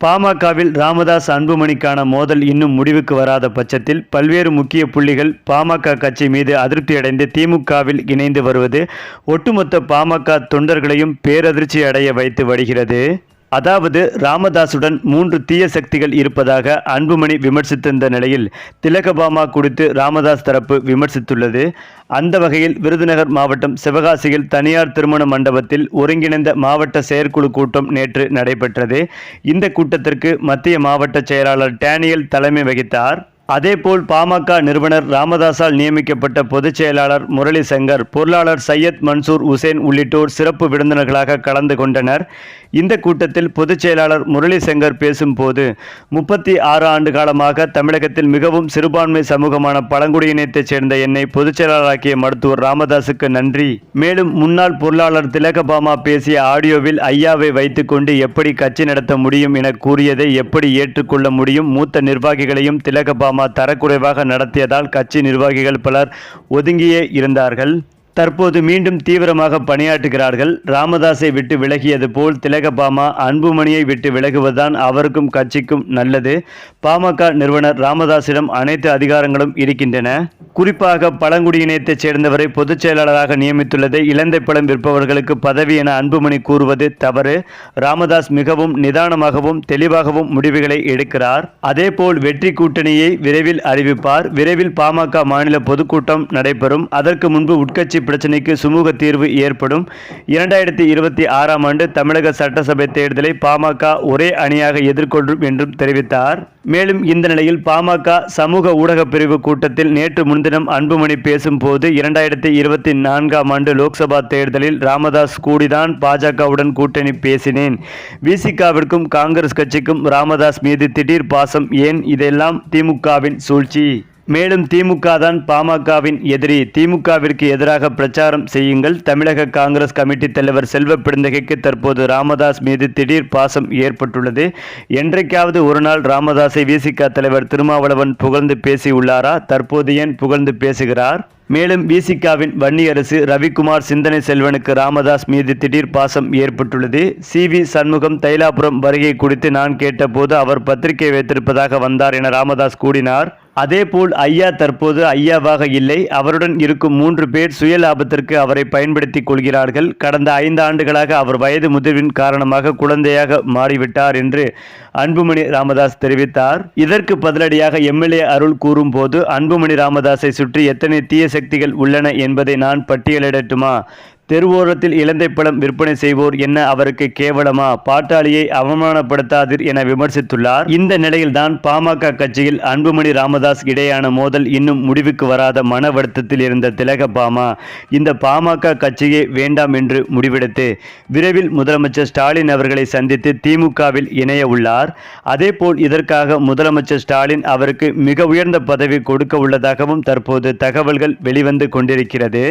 பாமகவில் ராமதாஸ் அன்புமணிக்கான மோதல் இன்னும் முடிவுக்கு வராத பட்சத்தில் பல்வேறு முக்கிய புள்ளிகள் பாமக கட்சி மீது அதிருப்தியடைந்து திமுகவில் இணைந்து வருவது ஒட்டுமொத்த பாமக தொண்டர்களையும் பேரதிர்ச்சி அடைய வைத்து வருகிறது. அதாவது ராமதாசுடன் மூன்று தீய சக்திகள் இருப்பதாக அன்புமணி விமர்சித்திருந்த நிலையில் திலகபாமா குறித்து ராமதாஸ் தரப்பு விமர்சித்துள்ளது. அந்த வகையில் விருதுநகர் மாவட்டம் சிவகாசியில் தனியார் திருமண மண்டபத்தில் ஒருங்கிணைந்த மாவட்ட செயற்குழு கூட்டம் நேற்று நடைபெற்றது. இந்த கூட்டத்திற்கு மத்திய மாவட்ட செயலாளர் டேனியல் தலைமை வகித்தார். அதேபோல் பாமக நிறுவனர் ராமதாஸால் நியமிக்கப்பட்ட பொதுச் செயலாளர் முரளி சங்கர் பொருளாளர் சையத் மன்சூர் உசேன் உள்ளிட்டோர் சிறப்பு விருந்தினர்களாக கலந்து கொண்டனர். இந்த கூட்டத்தில் பொதுச் செயலாளர் முரளி சங்கர் பேசும்போது முப்பத்தி ஆறு ஆண்டு காலமாக தமிழகத்தில் மிகவும் சிறுபான்மை சமூகமான பழங்குடியினத்தைச் சேர்ந்த என்னை பொதுச் செயலாளராக்கிய மருத்துவர் ராமதாஸுக்கு நன்றி. மேலும் முன்னாள் பொருளாளர் திலகபாமா பேசிய ஆடியோவில் ஐயாவை வைத்துக்கொண்டு எப்படி கட்சி நடத்த முடியும் என கூறியதை எப்படி ஏற்றுக்கொள்ள முடியும் மூத்த நிர்வாகிகளையும் திலகபாமா தரக்குறைவாக நடத்தியதால் கட்சி நிர்வாகிகள் பலர் ஒதுங்கியே இருந்தார்கள். தற்போது மீண்டும் தீவிரமாக பணியாற்றுகிறார்கள். ராமதாஸை விட்டு விலகியது போல் திலகபாமா அன்புமணியை விட்டு விலகுவதுதான் அவருக்கும் கட்சிக்கும் நல்லது. பாமக நிறுவனர் ராமதாஸிடம் அனைத்து அதிகாரங்களும் இருக்கின்றன. குறிப்பாக பழங்குடியினத்தைச் சேர்ந்தவரை பொதுச் செயலாளராக நியமித்துள்ளதை இலந்தை பழம் விற்பவர்களுக்கு பதவி என அன்புமணி கூறுவது தவறு. ராமதாஸ் மிகவும் நிதானமாகவும் தெளிவாகவும் முடிவுகளை எடுக்கிறார். அதேபோல் வெற்றி கூட்டணியை விரைவில் அறிவிப்பார். விரைவில் பாமக மாநில பொதுக்கூட்டம் நடைபெறும். அதற்கு முன்பு உட்கட்சி பிரச்சினைக்கு சுமூக தீர்வு ஏற்படும். இரண்டாயிரத்தி இருபத்தி ஆறாம் ஆண்டு தமிழக சட்டசபை தேர்தலை பாமக ஒரே அணியாக எதிர்கொள்ளும் என்றும் தெரிவித்தார். மேலும் இந்த நிலையில் பாமக சமூக ஊடக பிரிவு கூட்டத்தில் நேற்று முன்தினம் அன்புமணி பேசும்போது இரண்டாயிரத்தி இருபத்தி நான்காம் ஆண்டு லோக்சபா தேர்தலில் ராமதாஸ் கூடிதான் பாஜகவுடன் கூட்டணி பேசினேன். விசிகாவிற்கும் காங்கிரஸ் கட்சிக்கும் ராமதாஸ் மீது திடீர் பாசம் ஏன்? இதெல்லாம் திமுகவின் சூழ்ச்சி. மேலும் திமுக தான் பாமகவின் எதிரி. திமுகவிற்கு எதிராக பிரச்சாரம் செய்யுங்கள். தமிழக காங்கிரஸ் கமிட்டி தலைவர் செல்வ பிடுந்தகைக்கு தற்போது ராமதாஸ் மீது திடீர் பாசம் ஏற்பட்டுள்ளது. என்றைக்காவது ஒரு நாள் ராமதாஸை விசிக தலைவர் திருமாவளவன் புகழ்ந்து பேசியுள்ளாரா? தற்போது ஏன் புகழ்ந்து பேசுகிறார்? மேலும் விசிகாவின் வன்னியரசு ரவிக்குமார் சிந்தனை செல்வனுக்கு ராமதாஸ் மீது திடீர் பாசம் ஏற்பட்டுள்ளது. சி வி சண்முகம் தைலாபுரம் வருகை குறித்து நான் கேட்டபோது அவர் பத்திரிகை வைத்திருப்பதாக வந்தார் என ராமதாஸ் கூறினார். அதேபோல் ஐயா தற்போது ஐயாவாக இல்லை. அவருடன் இருக்கும் மூன்று பேர் சுய லாபத்திற்கு அவரை பயன்படுத்திக் கொள்கிறார்கள். கடந்த ஐந்து ஆண்டுகளாக அவர் வயது முதிர்வின் காரணமாக குழந்தையாக மாறிவிட்டார் என்று அன்புமணி ராமதாஸ் தெரிவித்தார். இதற்கு பதிலடியாக எம்எல்ஏ அருள் கூறும்போது அன்புமணி ராமதாஸை சுற்றி எத்தனை தீய சக்திகள் உள்ளன என்பதை நான் பட்டியலிடட்டுமா? தெருவோரத்தில் இலந்தை பழம் விற்பனை செய்வோர் என்ன அவருக்கு கேவலமா? பாட்டாளியை அவமானப்படுத்தாதீர் என விமர்சித்துள்ளார். இந்த நிலையில்தான் பாமக கட்சியில் அன்புமணி ராமதாஸ் இடையான மோதல் இன்னும் முடிவுக்கு வராத மன வருத்தத்தில் இருந்த திலக பாமா இந்த பாமக கட்சியே வேண்டாம் என்று முடிவெடுத்து விரைவில் முதலமைச்சர் ஸ்டாலின் அவர்களை சந்தித்து திமுகவில் இணைய உள்ளார். அதேபோல் இதற்காக முதலமைச்சர் ஸ்டாலின் அவருக்கு மிக உயர்ந்த பதவி கொடுக்க உள்ளதாகவும் தற்போது தகவல்கள் வெளிவந்து கொண்டிருக்கிறது.